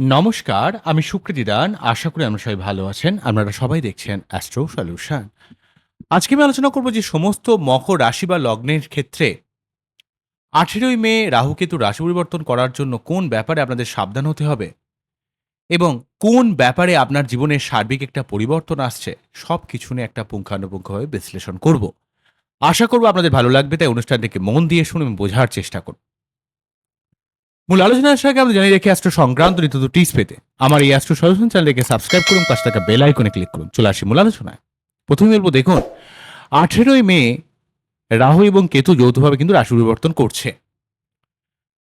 নমস্কার, আমি সুকৃতি দান। আশা করি আমরা সবাই ভালো আছেন। আপনারা সবাই দেখছেন অ্যাস্ট্রো সলিউশন আজকে আমি আলোচনা করব যে সমস্ত মকর রাশি বা লগ্নের ক্ষেত্রে আঠেরোই মে রাহুকেতু রাশি পরিবর্তন করার জন্য কোন ব্যাপারে আপনাদের সাবধান হতে হবে। এবং কোন ব্যাপারে আপনার জীবনে সার্বিক একটা পরিবর্তন আসছে সব কিছু নিয়ে একটা পুঙ্খানুপুঙ্খভাবে বিশ্লেষণ করব। আশা করব আপনাদের ভালো লাগবে, তাই অনুষ্ঠানটিকে মন দিয়ে শুনে এবং বোঝার চেষ্টা করুন। মূল আলোচনার আগে আমরা জানিয়ে রেখে অ্যাস্ট্রো সংক্রান্ত ঋতু টিপস পেতে। আমার এই অ্যাস্ট্রো সলিউশন চ্যানেলকে সাবস্ক্রাইব করুন, পাশে থাকা বেল আইকনে ক্লিক করুন। চলে আসি মূল আলোচনায়। প্রথমে বলব, দেখুন, আঠেরোই মে রাহু এবং কেতু যৌথভাবে কিন্তু রাশি পরিবর্তন করছে।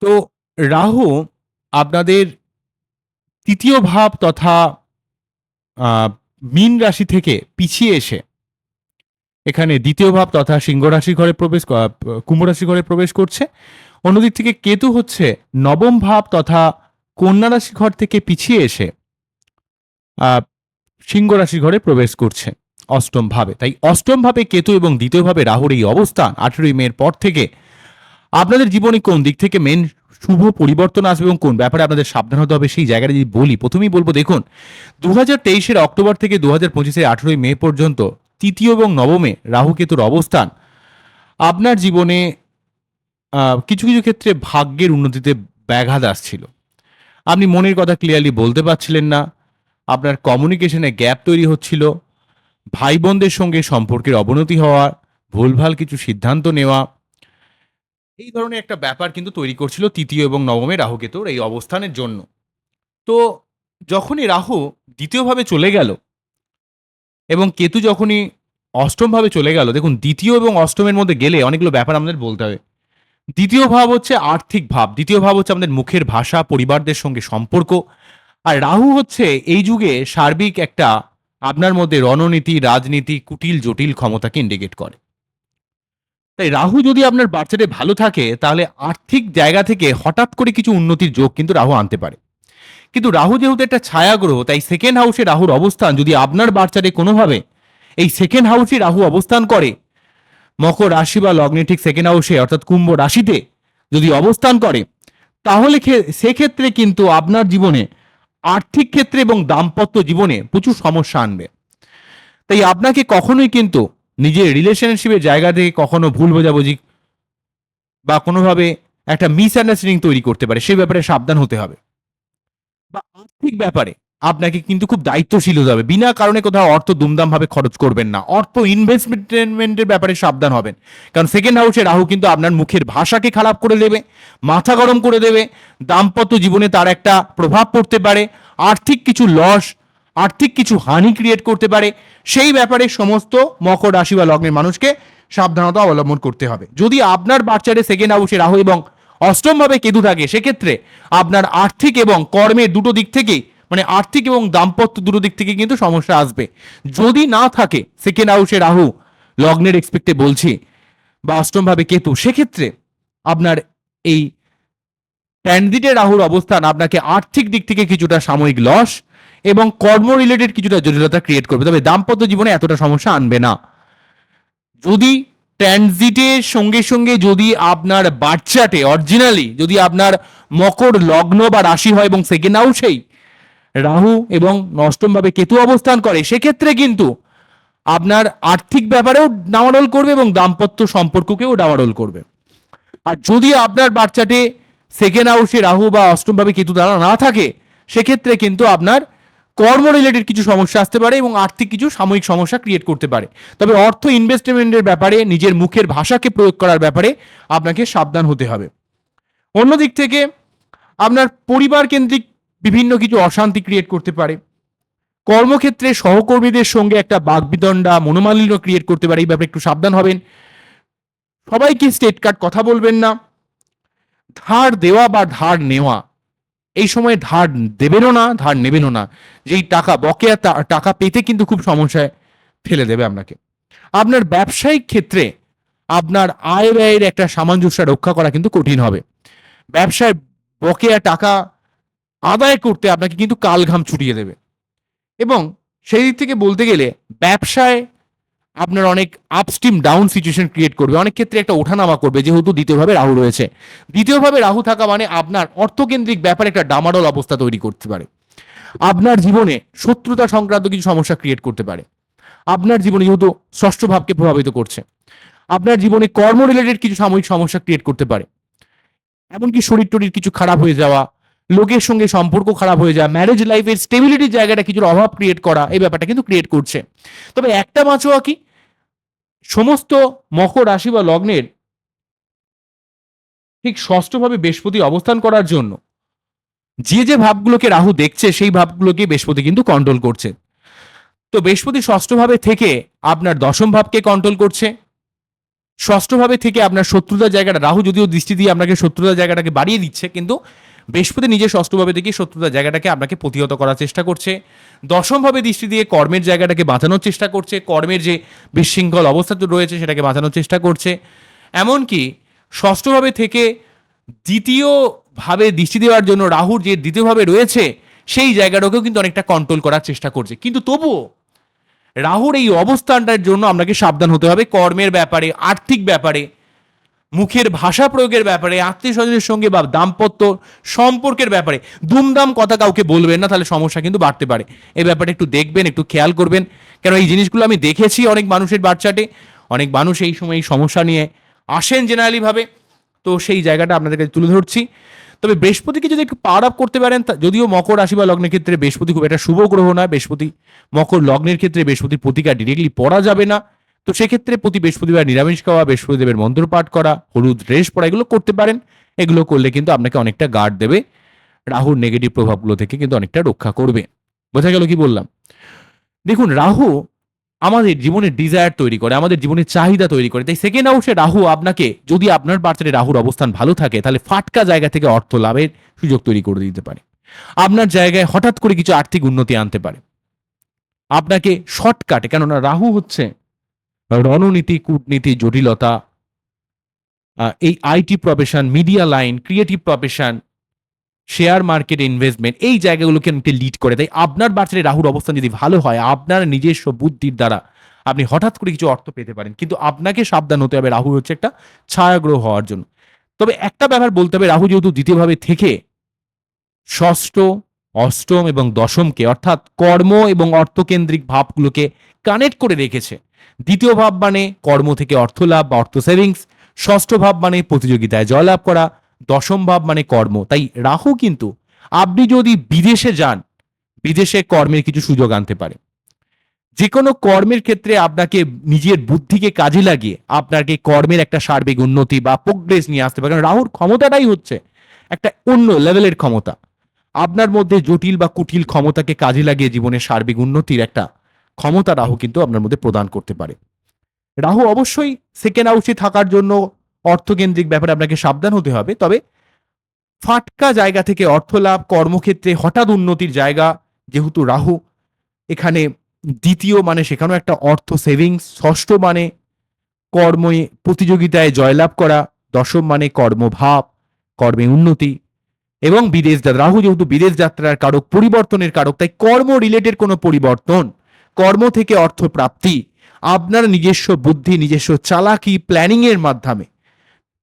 তো রাহু আপনাদের তৃতীয় ভাব তথা মীন রাশি থেকে পিছিয়ে এসে, এখানে দ্বিতীয় ভাব তথা সিংহ রাশি ঘরে প্রবেশ কুম্ভ রাশি ঘরে প্রবেশ করছে। অন্যদিক থেকে কেতু হচ্ছে নবম ভাব তথা কন্যা রাশি ঘর থেকে পিছিয়ে এসে সিংহ রাশি ঘরে প্রবেশ করছে অষ্টম ভাবে। তাই অষ্টম ভাবে কেতু এবং দ্বিতীয় ভাবে রাহুর এই অবস্থান আঠেরোই মের পর থেকে। আপনাদের জীবনে কোন দিক থেকে মেন শুভ পরিবর্তন আসবে এবং কোন ব্যাপারে আপনাদের সাবধান হতে হবে সেই জায়গাটা যদি বলি, প্রথমেই বলব, দেখুন দু হাজার তেইশের অক্টোবর থেকে দু হাজার পঁচিশের আঠেরোই মে পর্যন্ত তৃতীয় এবং নবমে রাহু কেতুর অবস্থান আপনার জীবনে কিছু কিছু ক্ষেত্রে ভাগ্যের উন্নতিতে ব্যাঘাত আসছিল। আপনি মনের কথা ক্লিয়ারলি বলতে পারছিলেন না, আপনার কমিউনিকেশনে গ্যাপ তৈরি হচ্ছিল ভাই বোনদের সঙ্গে সম্পর্কের অবনতি হওয়া, ভুলভাল কিছু সিদ্ধান্ত নেওয়া এই ধরনের একটা ব্যাপার কিন্তু তৈরি করছিল তৃতীয় এবং নবমে রাহুকেতুর এই অবস্থানের জন্য। তো যখনই রাহু দ্বিতীয়ভাবে চলে গেল এবং কেতু যখনই অষ্টমভাবে চলে গেল, দেখুন দ্বিতীয় এবং অষ্টমের মধ্যে গেলে অনেকগুলো ব্যাপার আমাদের বলতে হবে। দ্বিতীয় ভাব হচ্ছে আর্থিক ভাব, দ্বিতীয় ভাব হচ্ছে আমাদের মুখের ভাষা, পরিবারদের সঙ্গে সম্পর্ক। আর রাহু হচ্ছে এই যুগে সার্বিক একটা আপনার মধ্যে রণনীতি, রাজনীতি কুটিল জটিল ক্ষমতাকে ইন্ডিকেট করে। তাই রাহু যদি আপনার বাচ্চাটে ভালো থাকে, তাহলে আর্থিক জায়গা থেকে হঠাৎ করে কিছু উন্নতির যোগ কিন্তু রাহু আনতে পারে। কিন্তু রাহু যেহেতু একটা ছায়া গ্রহ তাই সেকেন্ড হাউসে রাহুর অবস্থান যদি আপনার বাচ্চাটে কোনোভাবে এই সেকেন্ড হাউসে রাহু অবস্থান করে, মকর রাশি বা লগ্নে ঠিক সেকেন্ড হাউসে অর্থাৎ কুম্ভ রাশিতে যদি অবস্থান করে, তাহলে সেক্ষেত্রে কিন্তু আপনার জীবনে আর্থিক ক্ষেত্রে এবং দাম্পত্য জীবনে প্রচুর সমস্যা আনবে। তাই আপনাকে কখনোই কিন্তু নিজের রিলেশনশিপের জায়গা থেকে কখনো ভুল বোঝাবুঝি বা কোনোভাবে একটা মিসআন্ডারস্ট্যান্ডিং তৈরি করতে পারে সেই ব্যাপারে সাবধান হতে হবে। বা আর্থিক ব্যাপারে আপনাকে কিন্তু খুব দায়িত্বশীল হতে হবে। বিনা কারণে কোথাও অর্থ দুমদামভাবে খরচ করবেন না। অর্থ ইনভেস্টমেন্টের ব্যাপারে সাবধান হবেন। কারণ সেকেন্ড হাউসে রাহু কিন্তু আপনার মুখের ভাষাকে খারাপ করে দেবে, মাথা গরম করে দেবে, দাম্পত্য জীবনে তার একটা প্রভাব পড়তে পারে, আর্থিক কিছু লস আর্থিক কিছু হানি ক্রিয়েট করতে পারে, সেই ব্যাপারে সমস্ত মকর রাশি বা লগ্নের মানুষকে সাবধানতা অবলম্বন করতে হবে। যদি আপনার বাচ্চারে সেকেন্ড হাউসে রাহু এবং অষ্টমভাবে কেতু থাকে, সেক্ষেত্রে আপনার আর্থিক এবং কর্মের দুটো দিক থেকেই মানে আর্থিক এবং দাম্পত্য দুটো দিক থেকে কিন্তু সমস্যা আসবে। যদি না থাকে সেকেন্ড হাউসে রাহু, লগ্নের এক্সপেক্টে বলছি, বা অষ্টমভাবে কেতু, সেক্ষেত্রে আপনার এই ট্যান্ডিটে রাহুর অবস্থান, আপনাকে আর্থিক দিক থেকে কিছুটা সাময়িক লস এবং কর্ম রিলেটেড কিছুটা জটিলতা ক্রিয়েট করবে। তবে দাম্পত্য জীবনে এতটা সমস্যা আনবে না। যদি ট্রানজিটের সঙ্গে সঙ্গে যদি আপনার বাচ্চাটে অরিজিনালি যদি আপনার মকর লগ্ন বা রাশি হয় এবং সেকেন্ড হাউসেই রাহু এবং নষ্টমভাবে কেতু অবস্থান করে, সেক্ষেত্রে কিন্তু আপনার আর্থিক ব্যাপারেও ডামাডোল করবে এবং দাম্পত্য সম্পর্ককেও ডামাডোল করবে। আর যদি আপনার বাচ্চাটে সেকেন্ড হাউসে রাহু বা অষ্টমভাবে কেতু দ্বারা না থাকে, সেক্ষেত্রে কিন্তু আপনার কর্ম রিলেটেড কিছু সমস্যা আসতে পারে এবং আর্থিক কিছু সাময়িক সমস্যা ক্রিয়েট করতে পারে। তবে অর্থ ইনভেস্টমেন্টের ব্যাপারে, নিজের মুখের ভাষাকে প্রয়োগ করার ব্যাপারে আপনাকে সাবধান হতে হবে। অন্যদিক থেকে, আপনার পরিবার কেন্দ্রিক বিভিন্ন কিছু অশান্তি ক্রিয়েট করতে পারে। কর্মক্ষেত্রে সহকর্মীদের সঙ্গে একটা বাগবিদণ্ডা মনোমালিন্য ক্রিয়েট করতে পারে, এই ব্যাপারে একটু সাবধান হবেন। সবাইকে স্টেট কার্ড কথা বলবেন না। ধার দেওয়া বা ধার নেওয়া এই সময় ধার দেবেনও না, ধার নেবেনও না। যেই টাকা বকেয়া টাকা পেতে কিন্তু খুব সমস্যায় ফেলে দেবে আপনাকে। আপনার ব্যবসায়িক ক্ষেত্রে আপনার আয় ব্যয়ের একটা সামঞ্জস্য রক্ষা করা কিন্তু কঠিন হবে। ব্যবসায় বকেয়া টাকা আদায় করতে আপনাকে কিন্তু কালঘাম ছুটিয়ে দেবে। এবং সেই দিক থেকে বলতে গেলে ব্যবসায় আপনার অনেক আপস্টিম ডাউন সিচুয়েশন ক্রিয়েট করবে। অনেক ক্ষেত্রে একটা ওঠানামা করবে, যেহেতু দ্বিতীয়ভাবে রাহু রয়েছে। দ্বিতীয়ভাবে রাহু থাকা মানে আপনার অর্থকেন্দ্রিক ব্যাপারে একটা ডামাডোল অবস্থা তৈরি করতে পারে। আপনার জীবনে শত্রুতা সংক্রান্ত কিছু সমস্যা ক্রিয়েট করতে পারে। আপনার জীবনে যেহেতু ষষ্ঠ ভাবকে প্রভাবিত করছে। আপনার জীবনে কর্ম রিলেটেড কিছু সাময়িক সমস্যা ক্রিয়েট করতে পারে। এমনকি শরীর টরির কিছু খারাপ হয়ে যাওয়া লোকের সঙ্গে সম্পর্ক খারাপ হয়ে যাওয়া ম্যারেজ লাইফের স্টেবিলিটির জায়গাটা কিছুর অভাব ক্রিয়েট করা এই ব্যাপারটা কিন্তু ক্রিয়েট করছে। তবে একটা মাছওয়া কি? সমস্ত মকর রাশি বা লগ্নের ঠিক ষষ্ঠভাবে বৃহস্পতি অবস্থান করার জন্য যে যে ভাবগুলোকে রাহু দেখছে, সেই ভাবগুলোকে বৃহস্পতি কিন্তু কন্ট্রোল করছে। তো বৃহস্পতি ষষ্ঠভাবে থেকে আপনার দশম ভাবকে কন্ট্রোল করছে। ষষ্ঠভাবে থেকে আপনার শত্রুতার জায়গাটা, রাহু যদিও দৃষ্টি দিয়ে আপনাকে শত্রুতার জায়গাটাকে বাড়িয়ে দিচ্ছে, কিন্তু বৃহস্পতি নিজের ষষ্ঠভাবে থেকে শত্রুতার জায়গাটাকে আপনাকে প্রতিহত করার চেষ্টা করছে। দশমভাবে দৃষ্টি দিয়ে কর্মের জায়গাটাকে বাঁচানোর চেষ্টা করছে। কর্মের যে বিশৃঙ্খল অবস্থা রয়েছে, সেটাকে বাঁচানোর চেষ্টা করছে। এমনকি ষষ্ঠভাবে থেকে দ্বিতীয়ভাবে দৃষ্টি দেওয়ার জন্য রাহুর যে দ্বিতীয়ভাবে রয়েছে, সেই জায়গাটাকেও কিন্তু অনেকটা কন্ট্রোল করার চেষ্টা করছে। কিন্তু তবুও রাহুর এই অবস্থানটার জন্য আপনাকে সাবধান হতে হবে। কর্মের ব্যাপারে, আর্থিক ব্যাপারে মুখের ভাষা প্রয়োগের ব্যাপারে আত্মীয় স্বজনের সঙ্গে বা দাম্পত্য সম্পর্কের ব্যাপারে, দুমদাম কথা কাউকে বলবেন না, তাহলে সমস্যা কিন্তু বাড়তে পারে। এই ব্যাপারে একটু দেখবেন, একটু খেয়াল করবেন। কেন, এই জিনিসগুলো আমি দেখেছি অনেক মানুষের বাচ্চাটে অনেক মানুষ এই সময় এই সমস্যা নিয়ে আসেন জেনারেলি ভাবে তো সেই জায়গাটা আপনাদের কাছে তুলে ধরছি। তবে বৃহস্পতিকে যদি একটু পাওয়ার আপ করতে পারেন যদিও মকর রাশি বা লগ্নের ক্ষেত্রে বৃহস্পতি খুব একটা শুভ গ্রহ নয়, বৃহস্পতি মকর লগ্নের ক্ষেত্রে বৃহস্পতির প্রতিকার ডিরেক্টলি পড়া যাবে না। তো সেক্ষেত্রে প্রতি বৃহস্পতিবার নিরামিষ খাওয়া, বৃহস্পতিদেবের মন্ত্র পাঠ করা, হলুদ ড্রেস পরা এগুলো করতে পারেন। এগুলো করলে কিন্তু আপনাকে অনেকটা গার্ড দেবে। রাহুর নেগেটিভ প্রভাবগুলো থেকে কিন্তু অনেকটা রক্ষা করবে। বোঝা গেল কি বললাম? দেখুন, রাহু আমাদের জীবনের ডিজায়ার তৈরি করে, আমাদের জীবনের চাহিদা তৈরি করে। তাই সেকেন্ড হাউসে রাহু আপনাকে, যদি আপনার বার্তারে রাহুর অবস্থান ভালো থাকে, তাহলে ফাটকা জায়গা থেকে অর্থ লাভের সুযোগ তৈরি করে দিতে পারে। আপনার জায়গায় হঠাৎ করে কিছু আর্থিক উন্নতি আনতে পারে। আপনাকে শর্টকাটে কেননা রাহু হচ্ছে রণনীতি কূটনীতি, জটিলতা এই IT profession media line creative profession share market investment এই জায়গাগুলোকে অনেকটা লিড করে। তাই আপনার বাচ্চারে রাহুর অবস্থান যদি ভালো হয়, আপনার নিজস্ব বুদ্ধির দ্বারা আপনি হঠাৎ করে কিছু অর্থ পেতে পারেন। কিন্তু আপনাকে সাবধান হতে হবে, রাহু হচ্ছে একটা ছায়াগ্রহ হওয়ার জন্য। তবে একটা ব্যাপার বলতে হবে, রাহু যেহেতু দ্বিতীয়ভাবে থেকে ষষ্ঠ, অষ্টম এবং দশমকে, অর্থাৎ কর্ম এবং অর্থকেন্দ্রিক ভাবগুলোকে কানেক্ট করে রেখেছে। দ্বিতীয় ভাব মানে কর্ম থেকে অর্থ লাভ বা অর্থ সেভিংস ষষ্ঠ ভাব মানে প্রতিযোগিতায় জয়লাভ করা। দশম ভাব মানে কর্ম। তাই রাহু কিন্তু, আপনি যদি বিদেশে যান, বিদেশে কর্মের কিছু সুযোগ আনতে পারে। যে কোনো কর্মের ক্ষেত্রে আপনাকে নিজের বুদ্ধিকে কাজে লাগিয়ে আপনাকে কর্মের একটা সার্বিক উন্নতি বা প্রোগ্রেস নিয়ে আসতে পারে। কারণ রাহুর ক্ষমতাটাই হচ্ছে একটা অন্য লেভেলের ক্ষমতা। আপনার মধ্যে জটিল বা কুটিল ক্ষমতাকে কাজে লাগিয়ে জীবনের সার্বিক উন্নতির একটা ক্ষমতা রাহু কিন্তু আপনার মধ্যে প্রদান করতে পারে। রাহু অবশ্যই সেকেন্ড হাউসে থাকার জন্য অর্থকেন্দ্রিক ব্যাপারে আপনাকে সাবধান হতে হবে, তবে ফাটকা জায়গা থেকে অর্থ লাভ, কর্মক্ষেত্রে হঠাৎ উন্নতির জায়গা, যেহেতু রাহু এখানে দ্বিতীয় মানে সেখানেও একটা অর্থ সেভিংস ষষ্ঠ মানে কর্মে প্রতিযোগিতায় জয়লাভ করা, দশম মানে কর্মভাব, কর্মে উন্নতি এবং বিদেশ রাহু যেহেতু বিদেশ যাত্রার কারক, পরিবর্তনের কারক, তাই কর্ম রিলেটেড কোনো পরিবর্তন কর্ম থেকে অর্থ প্রাপ্তি আপনার নিজস্ব বুদ্ধি, নিজস্ব চালাকি প্ল্যানিং এর মাধ্যমে।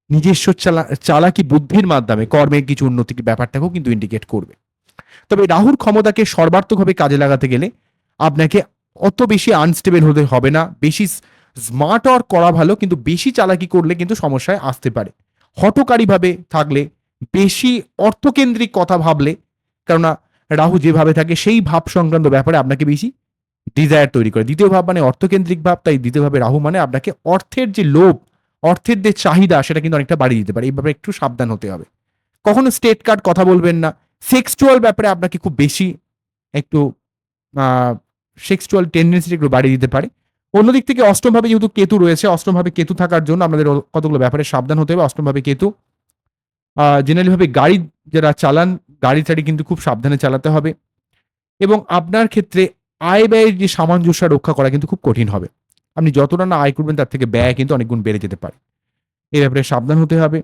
নিজস্ব চালা- চালাকি বুদ্ধির মাধ্যমে কর্মের কিছু উন্নতির ব্যাপারটাকেও কিন্তু ইন্ডিকেট করবে। তবে রাহুর ক্ষমতাকে সর্বার্থকভাবে কাজে লাগাতে গেলে আপনাকে অত বেশি আনস্টেবল হতে হবে না, বেশি স্মার্ট ওয়ার্ক করা ভালো, কিন্তু বেশি চালাকি করলে কিন্তু সমস্যায় আসতে পারে। হটকারীভাবে থাকলে, বেশি অর্থকেন্দ্রিক কথা ভাবলে, কেননা রাহু যেভাবে থাকে, সেই ভাব সংক্রান্ত ব্যাপারে আপনাকে বেশি ডিজায়ার তৈরি করে। দ্বিতীয় ভাব মানে অর্থকেন্দ্রিক ভাব, তাই দ্বিতীয়ভাবে রাহু মানে আপনাকে অর্থের যে লোভ, অর্থের যে চাহিদা, সেটা কিন্তু অনেকটা বাড়িয়ে দিতে পারে। এই ব্যাপারে একটু সাবধান হতে হবে। কখনো স্টেট কার্ড কথা বলবেন না। সেক্সুয়াল ব্যাপারে আপনাকে খুব বেশি একটু সেক্সুয়াল টেন্ডেন্সি একটু বাড়িয়ে দিতে পারে। অন্যদিক থেকে অষ্টমভাবে যেহেতু কেতু রয়েছে অষ্টমভাবে কেতু থাকার জন্য আপনাদের কতগুলো ব্যাপারে সাবধান হতে হবে। অষ্টমভাবে কেতু জেনারেলিভাবে গাড়ি যারা চালান, গাড়ি টাড়ি কিন্তু খুব সাবধানে চালাতে হবে। এবং আপনার ক্ষেত্রে আয় ব্যয়ের যে সামঞ্জস্য রক্ষা করা কিন্তু খুব কঠিন হবে। আপনি যতটা না আয় করবেন, তার থেকে ব্যয় কিন্তু অনেক গুণ বেড়ে যেতে পারে। এ ব্যাপারে সাবধান হতে হবে।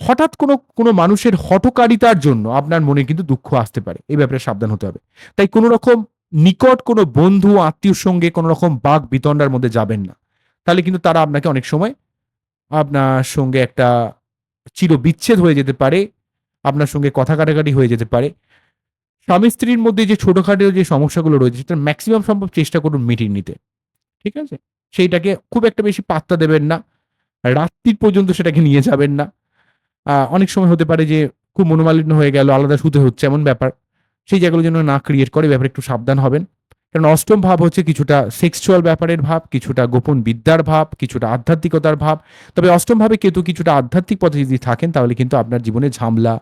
হঠাৎ কোনো কোনো মানুষের হটকারিতার জন্য আপনার মনে কিন্তু দুঃখ আসতে পারে। এই ব্যাপারে সাবধান হতে হবে। তাই কোনো রকম নিকট কোনো বন্ধু, আত্মীয়র সঙ্গে কোনো রকম বাক বিতণ্ডার মধ্যে যাবেন না। তাহলে কিন্তু তারা আপনাকে অনেক সময় আপনার সঙ্গে একটা চির বিচ্ছেদ হয়ে যেতে পারে, আপনার সঙ্গে কথা কাটাকাটি হয়ে যেতে পারে। স্বামী স্ত্রীর মধ্যে যে ছোটোখাটো যে সমস্যাগুলো রয়েছে, সেটা ম্যাক্সিমাম সম্ভব চেষ্টা করুন মিটিয়ে নিতে। ঠিক আছে? সেইটাকে খুব একটা বেশি পাত্তা দেবেন না। রাত্রির পর্যন্ত সেটাকে নিয়ে যাবেন না। অনেক সময় হতে পারে যে খুব মনোমালিন্য হয়ে গেল, আলাদা শুতে হচ্ছে, এমন ব্যাপার। সেই জায়গাগুলো যেন না ক্রিয়েট করে ব্যাপারে একটু সাবধান হবেন। কারণ অষ্টম ভাব হচ্ছে কিছুটা সেক্সুয়াল ব্যাপারের ভাব, কিছুটা গোপন বিদ্যার ভাব, কিছুটা আধ্যাত্মিকতার ভাব। তবে অষ্টম ভাবে কেতু কিছুটা আধ্যাত্মিক পথে যদি থাকেন, তাহলে কিন্তু আপনার জীবনে ঝামলা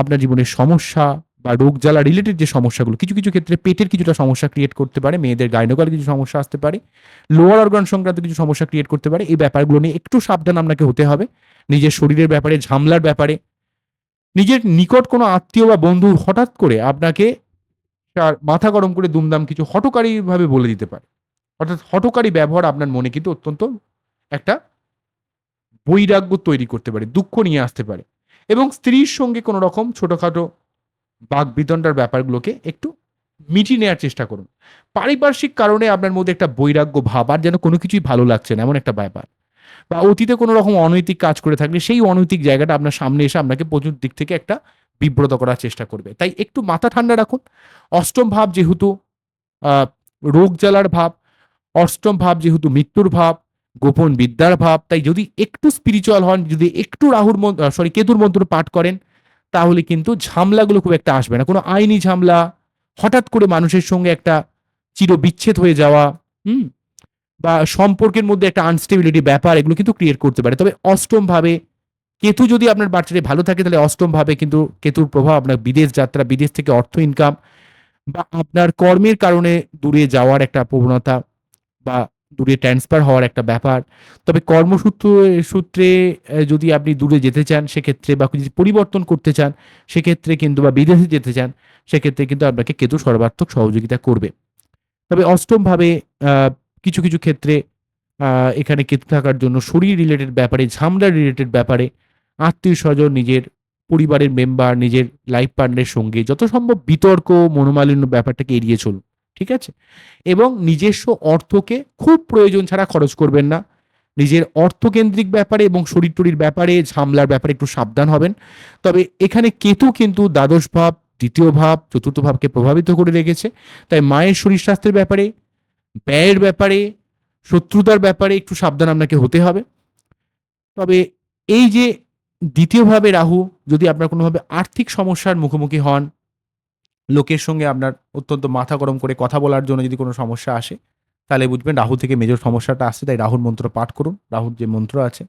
আপনার জীবনের সমস্যা বা রোগ জ্বালা রিলেটেড যে সমস্যাগুলো, কিছু কিছু ক্ষেত্রে পেটের কিছুটা সমস্যা ক্রিয়েট করতে পারে, মেয়েদের গাইনোকালে কিছু সমস্যা আসতে পারে লোয়ার অর্গান সংক্রান্ত কিছু সমস্যা ক্রিয়েট করতে পারে, এই ব্যাপারগুলো নিয়ে একটু সাবধান আপনাকে হতে হবে। নিজের শরীরের ব্যাপারে, ঝামলার ব্যাপারে, নিজের নিকট কোনো আত্মীয় বা বন্ধু হঠাৎ করে আপনাকে তার মাথা গরম করে দুমদাম কিছু হটকারী ভাবে বলে দিতে পারে। অর্থাৎ হটকারী ব্যবহার আপনার মনে কিন্তু অত্যন্ত একটা বৈরাগ্য তৈরি করতে পারে, দুঃখ নিয়ে আসতে পারে। এবং স্ত্রীর সঙ্গে কোনো রকম ছোটখাটো বাক বিতণ্ডার ব্যাপারগুলোকে একটু মিটিয়ে নেওয়ার চেষ্টা করুন। পারিপার্শ্বিক কারণে আপনার মধ্যে একটা বৈরাগ্য ভাব আর যেন কোনো কিছুই ভালো লাগছে না, এমন একটা ব্যাপার। বা অতীতে কোনো রকম অনৈতিক কাজ করে থাকলে সেই অনৈতিক জায়গাটা আপনার সামনে এসে আপনাকে প্রচুর দিক থেকে একটা বিব্রত করার চেষ্টা করবে। তাই একটু মাথা ঠান্ডা রাখুন। অষ্টম ভাব যেহেতু রোগ জ্বালার ভাব, অষ্টম ভাব যেহেতু মৃত্যুর ভাব, গোপন বিদ্যার ভাব, তাই যদি একটু স্পিরিচুয়াল হন, যদি একটু রাহুর সরি কেতুর মন্ত্র পাঠ করেন তাহলে কিন্তু ঝামলাগুলো খুব একটা আসবে না। কোনো আইনি ঝামলা, হঠাৎ করে মানুষের সঙ্গে একটা চির বিচ্ছেদ হয়ে যাওয়া, হুম, বা সম্পর্কের মধ্যে একটা আনস্টেবিলিটি ব্যাপার, এগুলো কিন্তু ক্রিয়েট করতে পারে। তবে অষ্টম ভাবে কেতু যদি আপনার বাচ্চাটি ভালো থাকে, তাহলে অষ্টম ভাবে কিন্তু কেতুর প্রভাব আপনার বিদেশ যাত্রা, বিদেশ থেকে অর্থ ইনকাম বা আপনার কর্মের কারণে দূরে যাওয়ার একটা প্রবণতা বা দূরে ট্রান্সফার হওয়ার একটা ব্যাপার। তবে কর্মসূত্র, সূত্রে যদি আপনি দূরে যেতে চান, সেক্ষেত্রে বা যদি পরিবর্তন করতে চান, সেক্ষেত্রে কিন্তু বা বিদেশে যেতে চান, সেক্ষেত্রে কিন্তু আপনাকে কেতু সর্বাত্মক সহযোগিতা করবে। তবে অষ্টমভাবে কিছু কিছু ক্ষেত্রে এখানে কেতু থাকার জন্য শরীর রিলেটেড ব্যাপারে, ঝামলা রিলেটেড ব্যাপারে আত্মীয় স্বজন, নিজের পরিবারের মেম্বার নিজের লাইফ পার্টনারের সঙ্গে যত সম্ভব বিতর্ক, মনোমালিন্য ব্যাপারটাকে এড়িয়ে চলুন। ঠিক আছে? এবং নিজস্ব অর্থকে খুব প্রয়োজন ছাড়া খরচ করবেন না। নিজের অর্থকেন্দ্রিক ব্যাপারে এবং শরীর টরির ব্যাপারে, ঝামলার ব্যাপারে একটু সাবধান হবেন। তবে এখানে কেতু কিন্তু দ্বাদশ ভাব, দ্বিতীয় ভাব, চতুর্থ ভাবকে প্রভাবিত করে রেখেছে। তাই মায়ের শরীর স্বাস্থ্যের ব্যাপারে, ব্যয়ের ব্যাপারে, শত্রুতার ব্যাপারে একটু সাবধান আপনাকে হতে হবে। তবে এই যে দ্বিতীয়ভাবে রাহু, যদি আপনার কোনোভাবে আর্থিক সমস্যার মুখোমুখি হন লোকের সঙ্গে আপনার অত্যন্ত মাথা গরম করে কথা বলার জন্য যদি কোনো সমস্যা আসে, তাহলে বুঝবেন রাহু থেকে মেজর সমস্যাটা আসছে, তাই রাহুর মন্ত্র পাঠ করুন। রাহুর যে মন্ত্র আছে,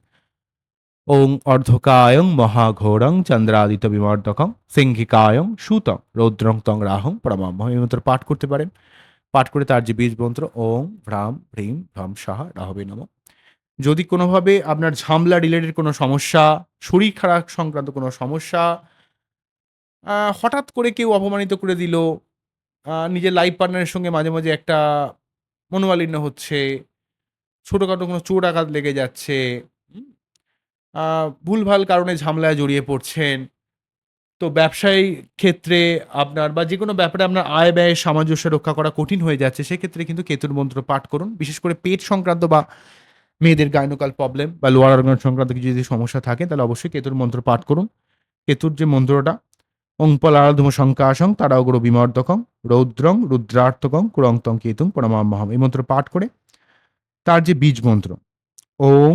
ওং অর্ধকায়ং মহাঘোরং চন্দ্রাদিত বিমর্দকং সিংহিকায়ং সুতং রৌদ্রং তং রাহং পরমাম্য এই মন্ত্র পাঠ করতে পারেন। পাঠ করে তার যে বীজ মন্ত্র, ওং ভ্রাম ভ্রীম ভ্রাম সাহা রাহবে নম। যদি কোনোভাবে আপনার ঝামলা রিলেটেড কোনো সমস্যা, শরীর খারাপ সংক্রান্ত কোনো সমস্যা হঠাৎ করে কেউ অপমানিত করে দিল। নিজের লাইফ পার্টনারের সঙ্গে মাঝে মাঝে একটা মনোমালিন্য হচ্ছে। ছোটোখাটো কোনো চোর আঘাত লেগে যাচ্ছে। ভুলভাল কারণে ঝামেলায় জড়িয়ে পড়ছেন। তো ব্যবসায়ী ক্ষেত্রে আপনার বা যে কোনো ব্যাপারে আপনার আয় ব্যয় সামঞ্জস্য রক্ষা করা কঠিন হয়ে যাচ্ছে, সেক্ষেত্রে কিন্তু কেতুর মন্ত্র পাঠ করুন। বিশেষ করে পেট সংক্রান্ত বা মেয়েদের গাইনোকাল প্রবলেম বা লোয়ার অর্গান সংক্রান্ত কিছু যদি সমস্যা থাকে, তাহলে অবশ্যই কেতুর মন্ত্র পাঠ করুন। কেতুর যে মন্ত্রটা অঙ্পলারাধম শঙ্কাশং তারাগর বিমর্দকং রৌদ্রং রুদ্রার্থকং কুরংতং কেতুং পরমাম্মহম এই মন্ত্র পাঠ করে তার যে বীজ মন্ত্র ওং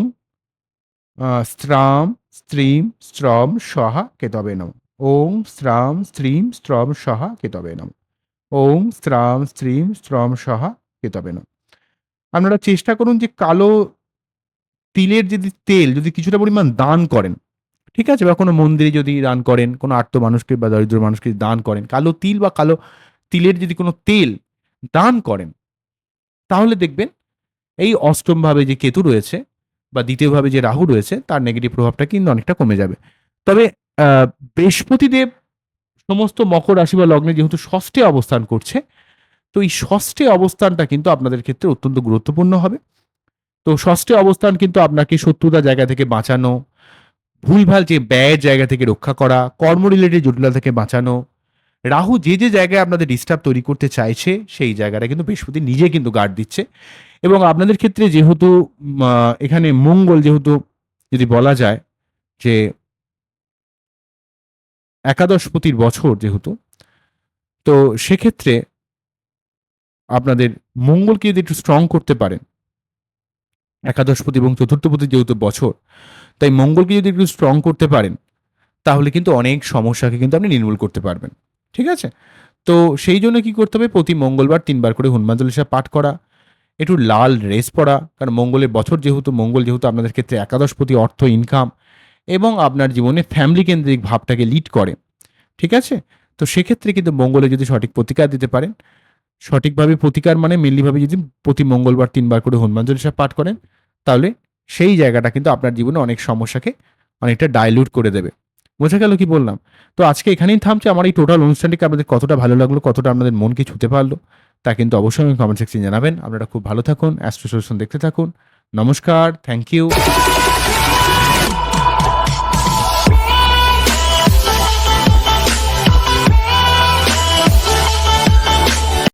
স্ত্রাম, স্ত্রীম, স্ত্রম, সহা, কেতবে নম। ওং, স্ত্রাম, স্ত্রীম, স্ত্রম, সহা, কেতবে নম। ওং, স্ত্রাম, স্ত্রীম, স্ত্রম, সহা, কেতবে নম। আপনারা চেষ্টা করুন যে কালো তিলের যদি তেল যদি কিছুটা পরিমাণ দান করেন ঠিক আছে? বা কোনো মন্দিরে যদি দান করেন, কোনো আর্ত মানুষকে বা দরিদ্র মানুষকে দান করেন, কালো তিল বা কালো তিলের যদি কোনো তেল দান করেন, তাহলে দেখবেন এই অষ্টমভাবে যে কেতু রয়েছে বা দ্বিতীয়ভাবে যে রাহু রয়েছে, তার নেগেটিভ প্রভাবটা কিন্তু অনেকটা কমে যাবে। তবে বৃহস্পতিদেব সমস্ত মকর রাশি বা লগ্নে যেহেতু ষষ্ঠে অবস্থান করছে, তো এই ষষ্ঠে অবস্থানটা কিন্তু আপনাদের ক্ষেত্রে অত্যন্ত গুরুত্বপূর্ণ হবে। তো ষষ্ঠে অবস্থান কিন্তু আপনাকে শত্রুতা জায়গা থেকে বাঁচানো ভুলভাল যে ব্যয়ের জায়গা থেকে রক্ষা করা কর্ম রিলেটেড জটিলতা থেকে বাঁচানো, রাহু যে যে জায়গায় আপনাদের ডিস্টার্ব তৈরি করতে চাইছে, সেই জায়গাটা কিন্তু বৃহস্পতি নিজে কিন্তু গার্ড দিচ্ছে। এবং আপনাদের ক্ষেত্রে যেহেতু এখানে মঙ্গল যেহেতু যদি বলা যায় যে একাদশপতির বছর যেহেতু, তো সেক্ষেত্রে আপনাদের মঙ্গলকে যদি একটু স্ট্রং করতে পারেন একাদশপতি এবং চতুর্থপতি যেহেতু বছর, তাই মঙ্গলকে যদি একটু স্ট্রং করতে পারেন, তাহলে কিন্তু অনেক সমস্যাকে কিন্তু আপনি নির্মূল করতে পারবেন। ঠিক আছে? তো সেই জন্য কি করতে হবে? প্রতি মঙ্গলবার তিনবার করে হনুমান চল্লিশা পাঠ করা, একটু লাল ড্রেস পরা, কারণ মঙ্গলের বছর যেহেতু, মঙ্গল যেহেতু আপনাদের ক্ষেত্রে একাদশপতি অর্থ ইনকাম এবং আপনার জীবনে ফ্যামিলি কেন্দ্রিক ভাবটাকে লিড করে। ঠিক আছে? তো সেক্ষেত্রে কিন্তু মঙ্গলে যদি সঠিক প্রতিকার দিতে পারেন, সঠিকভাবে প্রতিকার মানে মেনলিভাবে যদি প্রতি মঙ্গলবার তিনবার করে হনুমান চল্লিশা পাঠ করেন তাহলে সেই জায়গাটা কিন্তু আপনার জীবনে অনেক সমস্যাকে অনেকটা ডাইলুট করে দেবে। বোঝা গেল কি বললাম? তো আজকে এখানেই থামছে। আমার এই টোটাল অনুষ্ঠানটিকে আপনাদের কতটা ভালো লাগল, কতটা আপনাদের মনকে ছুতে পারল, তা কিন্তু অবশ্যই আমি কমেন্ট সেকশনে জানাবেন। আপনারা খুব ভালো থাকুন অ্যাস্ট্রো সলিউশন দেখতে থাকুন। নমস্কার থ্যাংক ইউ